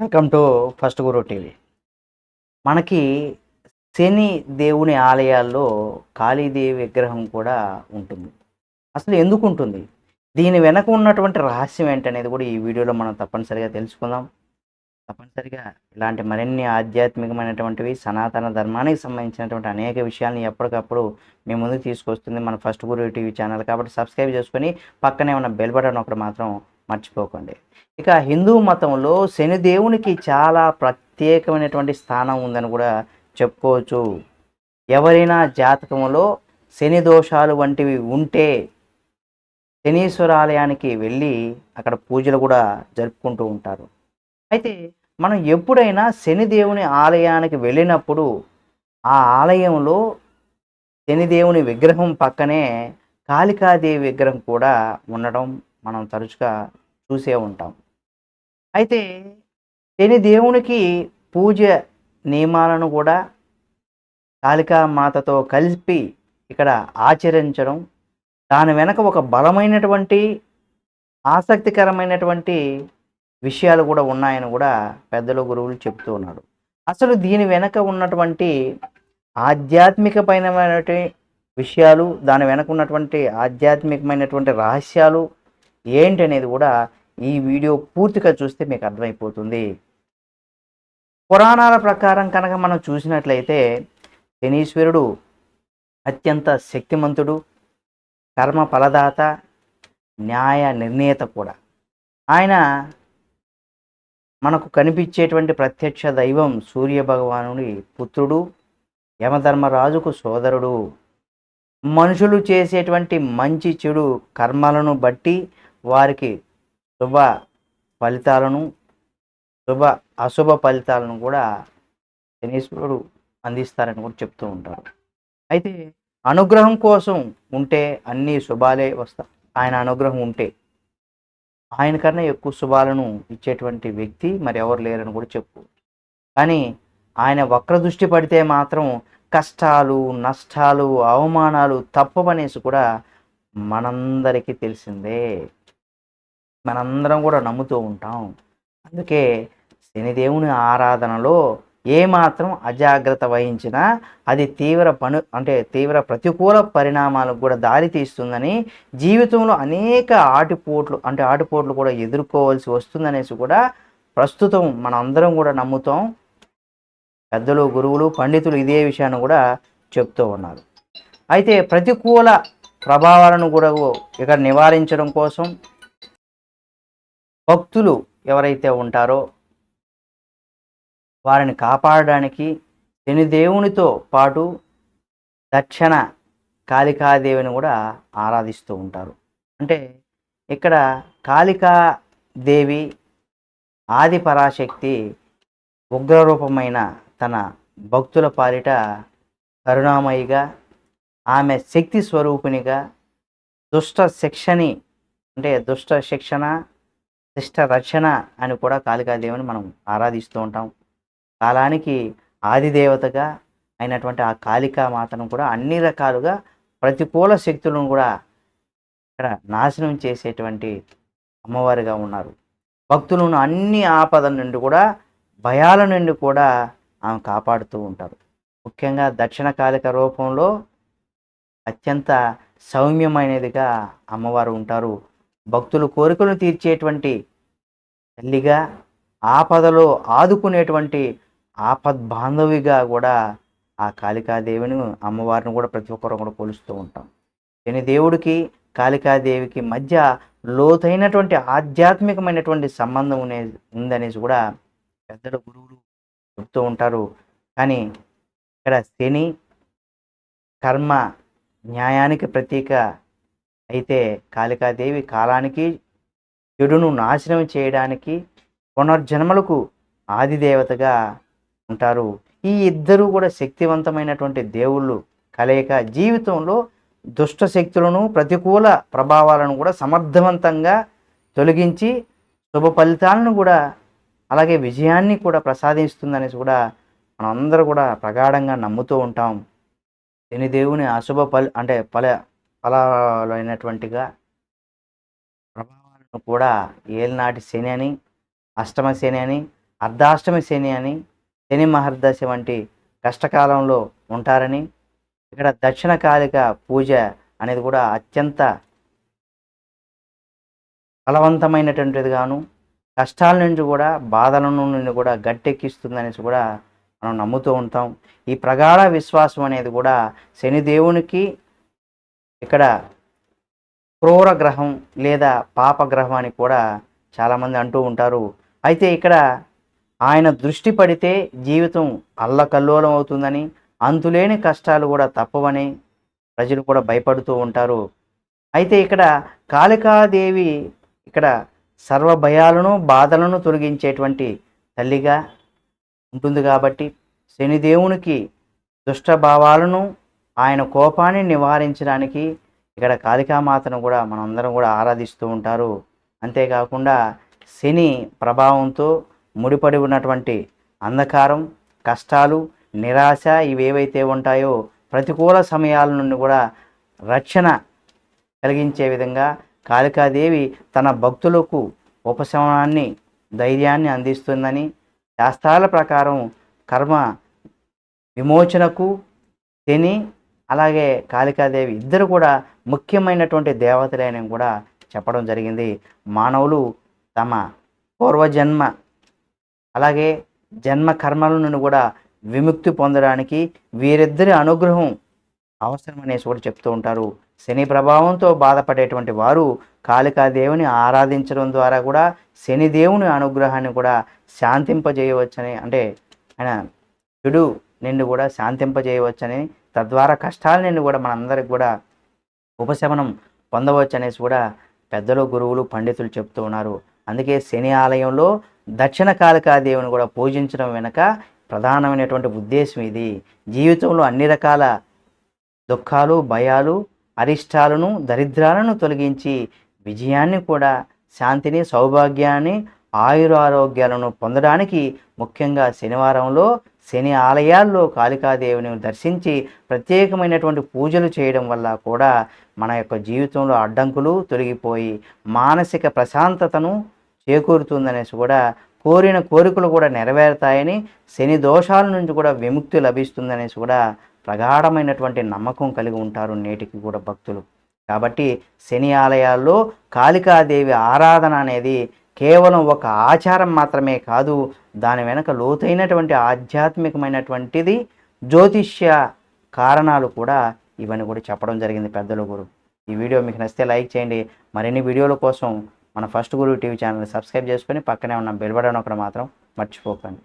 Welcome to First Guru TV. మనకి శని దేవుని ఆలయాల్లో కాళీదేవి విగ్రహం కూడా ఉంటుంది. అసలు ఎందుకు ఉంటుంది? దీని వెనక ఉన్నటువంటి రహస్యం ఏంటనేది కూడా ఈ వీడియోలో మనం తప్పనిసరిగా తెలుసుకుందాం. తప్పనిసరిగా ఇలాంటి మరిన్ని ఆధ్యాత్మికమైనటువంటివి సనాతన ధర్మానికి సంబంధించినటువంటి అనేక విషయాలను ఎప్పటికప్పుడు మీ ముందుకు తీసుకొస్తుంది మన ఫస్ట్ గురు టీవీ ఛానల్. కాబట్టి సబ్స్క్రైబ్ చేసుకొని పక్కనే ఉన్న బెల్ బటన్ ఒకటి మాత్రం మర్చిపోకండి. ఇక హిందూ మతంలో శని దేవునికి చాలా ప్రత్యేకమైనటువంటి స్థానం ఉందని కూడా చెప్పుకోవచ్చు. ఎవరైనా జాతకంలో శని దోషాలు వంటివి ఉంటే శనీశ్వర ఆలయానికి వెళ్ళి అక్కడ పూజలు కూడా జరుపుకుంటూ ఉంటారు. అయితే మనం ఎప్పుడైనా శనిదేవుని ఆలయానికి వెళ్ళినప్పుడు ఆ ఆలయంలో శనిదేవుని విగ్రహం పక్కనే కాళికాదేవి విగ్రహం కూడా ఉండడం మనం తరచుగా చూసే ఉంటాం. అయితే శని దేవునికి పూజ నియమాలను కూడా కాళికా మాతతో కలిపి ఇక్కడ ఆచరించడం దాని వెనక ఒక బలమైనటువంటి ఆసక్తికరమైనటువంటి విషయాలు కూడా ఉన్నాయని కూడా పెద్దలు గురువులు చెప్తూ ఉన్నారు. అసలు దీని వెనక ఉన్నటువంటి ఆధ్యాత్మికమైనటువంటి విషయాలు దాని వెనక ఉన్నటువంటి ఆధ్యాత్మికమైనటువంటి రహస్యాలు ఏంటి అనేది కూడా ఈ వీడియో పూర్తిగా చూస్తే మీకు అర్థమైపోతుంది. పురాణాల ప్రకారం కనుక మనం చూసినట్లయితే శనీశ్వరుడు అత్యంత శక్తిమంతుడు కర్మ ఫలదాత న్యాయ నిర్ణేత కూడా. ఆయన మనకు కనిపించేటువంటి ప్రత్యక్ష దైవం సూర్య భగవానుడి పుత్రుడు యమధర్మరాజుకు సోదరుడు. మనుషులు చేసేటువంటి మంచి చెడు కర్మలను బట్టి వారికి శుభ ఫలితాలను శుభ అశుభ ఫలితాలను కూడా శనీశ్వరుడు అందిస్తారని కూడా చెప్తూ ఉంటారు. అయితే అనుగ్రహం కోసం ఉంటే అన్ని శుభాలే వస్తాయి. ఆయన అనుగ్రహం ఉంటే ఆయన కన్నా ఎక్కువ శుభాలను ఇచ్చేటువంటి వ్యక్తి మరి ఎవరు లేరని కూడా చెప్పు. కానీ ఆయన వక్ర దృష్టి పడితే మాత్రం కష్టాలు నష్టాలు అవమానాలు తప్పవనేసి కూడా మనందరికీ తెలిసిందే. మనందరం కూడా నమ్ముతూ ఉంటాం. అందుకే శనిదేవుని ఆరాధనలో ఏమాత్రం అజాగ్రత్త వహించినా అది తీవ్ర పను అంటే తీవ్ర ప్రతికూల పరిణామాలకు కూడా దారి తీస్తుందని జీవితంలో అనేక ఆటిపోట్లు అంటే ఆటిపోట్లు కూడా ఎదుర్కోవాల్సి వస్తుందనేసి కూడా ప్రస్తుతం మనందరం కూడా నమ్ముతాం. పెద్దలు గురువులు పండితులు ఇదే విషయాన్ని కూడా చెప్తూ ఉన్నారు. అయితే ప్రతికూల ప్రభావాలను కూడా ఇక్కడ నివారించడం కోసం భక్తులు ఎవరైతే ఉంటారో వారిని కాపాడడానికి శనిదేవునితో పాటు దక్షిణ కాళికాదేవిని కూడా ఆరాధిస్తూ ఉంటారు. అంటే ఇక్కడ కాళికాదేవి ఆది పరాశక్తి ఉగ్రరూపమైన తన భక్తుల పాలిట కరుణామయిగా ఆమె శక్తి స్వరూపిణిగా దుష్ట శిక్షని అంటే దుష్ట శిక్షణ శిష్ట రక్షణ అని కూడా కాళికాదేవిని మనం ఆరాధిస్తూ ఉంటాం. కాలానికి ఆదిదేవతగా అయినటువంటి ఆ కాళికా మాతను కూడా అన్ని రకాలుగా ప్రతికూల శక్తులను కూడా ఇక్కడ నాశనం చేసేటువంటి అమ్మవారిగా ఉన్నారు. భక్తులను అన్ని ఆపదల నుండి కూడా భయాల నుండి కూడా ఆమె కాపాడుతూ ఉంటారు. ముఖ్యంగా దక్షిణ కాలిక రూపంలో అత్యంత సౌమ్యమైనదిగా అమ్మవారు ఉంటారు. భక్తులు కోరికలను తీర్చేటువంటి తల్లిగా ఆపదలో ఆదుకునేటువంటి ఆపద్ బాంధవిగా కూడా ఆ కాళికాదేవిని అమ్మవారిని కూడా ప్రతి ఒక్కరు కూడా కొలుస్తూ ఉంటాం. శని దేవుడికి కాళికాదేవికి మధ్య లోతైనటువంటి ఆధ్యాత్మికమైనటువంటి సంబంధం ఉనే ఉందనేసి కూడా పెద్దల గురువులు చెప్తూ ఉంటారు. కానీ ఇక్కడ శని కర్మ న్యాయానికి ప్రతీక అయితే కాళికాదేవి కాలానికి చెడును నాశనం చేయడానికి పునర్జన్మలకు ఆదిదేవతగా ఉంటారు. ఈ ఇద్దరూ కూడా శక్తివంతమైనటువంటి దేవుళ్ళు. కలయిక జీవితంలో దుష్ట శక్తులను ప్రతికూల ప్రభావాలను కూడా సమర్థవంతంగా తొలగించి శుభ ఫలితాలను కూడా అలాగే విజయాన్ని కూడా ప్రసాదిస్తుందనేసి కూడా మనందరూ కూడా ప్రగాఢంగా నమ్ముతూ ఉంటాం. శనిదేవుని అశుభ ఫలి అంటే ఫల ఫలాలైనటువంటిగా ప్రభావాలను కూడా ఏలినాటి శని అని అష్టమ శని అని అర్ధాష్టమి శని అని శని మహర్దశ వంటి కష్టకాలంలో ఉంటారని ఇక్కడ దక్షిణ కాలిక పూజ అనేది కూడా అత్యంత ఫలవంతమైనటువంటిది గాను కష్టాల నుంచి కూడా బాధల నుండి కూడా గట్టెక్కిస్తుందనేసి కూడా మనం నమ్ముతూ ఉంటాం. ఈ ప్రగాఢ విశ్వాసం అనేది కూడా శనిదేవునికి ఇక్కడ క్రూర గ్రహం లేదా పాపగ్రహం అని కూడా చాలామంది అంటూ ఉంటారు. అయితే ఇక్కడ ఆయన దృష్టి పడితే జీవితం అల్లకల్లోలం అవుతుందని అంతులేని కష్టాలు కూడా తప్పవని ప్రజలు కూడా భయపడుతూ ఉంటారు. అయితే ఇక్కడ కాళికాదేవి ఇక్కడ సర్వ భయాలను బాధలను తొలగించేటువంటి తల్లిగా ఉంటుంది కాబట్టి శనిదేవునికి దుష్టభావాలను ఆయన కోపాన్ని నివారించడానికి ఇక్కడ కాళికామాతను కూడా మనందరం కూడా ఆరాధిస్తూ ఉంటారు. అంతేకాకుండా శని ప్రభావంతో ముడిపడి ఉన్నటువంటి అంధకారం కష్టాలు నిరాశ ఇవేవైతే ఉంటాయో ప్రతికూల సమయాల నుండి కూడా రక్షణ కలిగించే విధంగా కాళికాదేవి తన భక్తులకు ఉపశమనాన్ని ధైర్యాన్ని అందిస్తుందని శాస్త్రాల ప్రకారం కర్మ విమోచనకు శని అలాగే కాళికాదేవి ఇద్దరు కూడా ముఖ్యమైనటువంటి దేవతలేని కూడా చెప్పడం జరిగింది. మానవులు తమ పూర్వజన్మ అలాగే జన్మ కర్మల నుండి కూడా విముక్తి పొందడానికి వీరిద్దరి అనుగ్రహం అవసరం అనేసి కూడా చెప్తూ ఉంటారు. శని ప్రభావంతో బాధపడేటువంటి వారు కాళికాదేవిని ఆరాధించడం ద్వారా కూడా శనిదేవుని అనుగ్రహాన్ని కూడా శాంతింపజేయవచ్చని అంటే ఆయన చెడు నిన్ను కూడా శాంతింపజేయవచ్చని తద్వారా కష్టాల నుండి కూడా మనందరికి కూడా ఉపశమనం పొందవచ్చు అనేసి కూడా పెద్దలు గురువులు పండితులు చెప్తూ ఉన్నారు. అందుకే శని ఆలయంలో దక్షిణ కాళికాదేవిని కూడా పూజించడం వెనుక ప్రధానమైనటువంటి ఉద్దేశం ఇది. జీవితంలో అన్ని రకాల దుఃఖాలు భయాలు అరిష్టాలను దరిద్రాలను తొలగించి విజయాన్ని కూడా శాంతిని సౌభాగ్యాన్ని ఆయురారోగ్యాలను పొందడానికి ముఖ్యంగా శనివారంలో శని ఆలయాల్లో కాళికాదేవిని దర్శించి ప్రత్యేకమైనటువంటి పూజలు చేయడం వల్ల కూడా మన యొక్క జీవితంలో అడ్డంకులు తొలగిపోయి మానసిక ప్రశాంతతను చేకూరుతుందనేసి కూడా కోరిన కోరికలు కూడా నెరవేరుతాయని శని దోషాల నుంచి కూడా విముక్తి లభిస్తుందనేసి కూడా ప్రగాఢమైనటువంటి నమ్మకం కలిగి ఉంటారు నేటికి కూడా భక్తులు. కాబట్టి శని ఆలయాల్లో కాళికాదేవి ఆరాధన అనేది కేవలం ఒక ఆచారం మాత్రమే కాదు దాని వెనక లోతైనటువంటి ఆధ్యాత్మికమైనటువంటిది జ్యోతిష్య కారణాలు కూడా ఇవన్నీ కూడా చెప్పడం జరిగింది పెద్దల గురు. ఈ వీడియో మీకు నచ్చితే లైక్ చేయండి. మరిన్ని వీడియోల కోసం మన First Guru TV channel subscribe చేసుకొని పక్కనే ఉన్న బెల్ బటన్ ఒకటి మాత్రం మర్చిపోకండి.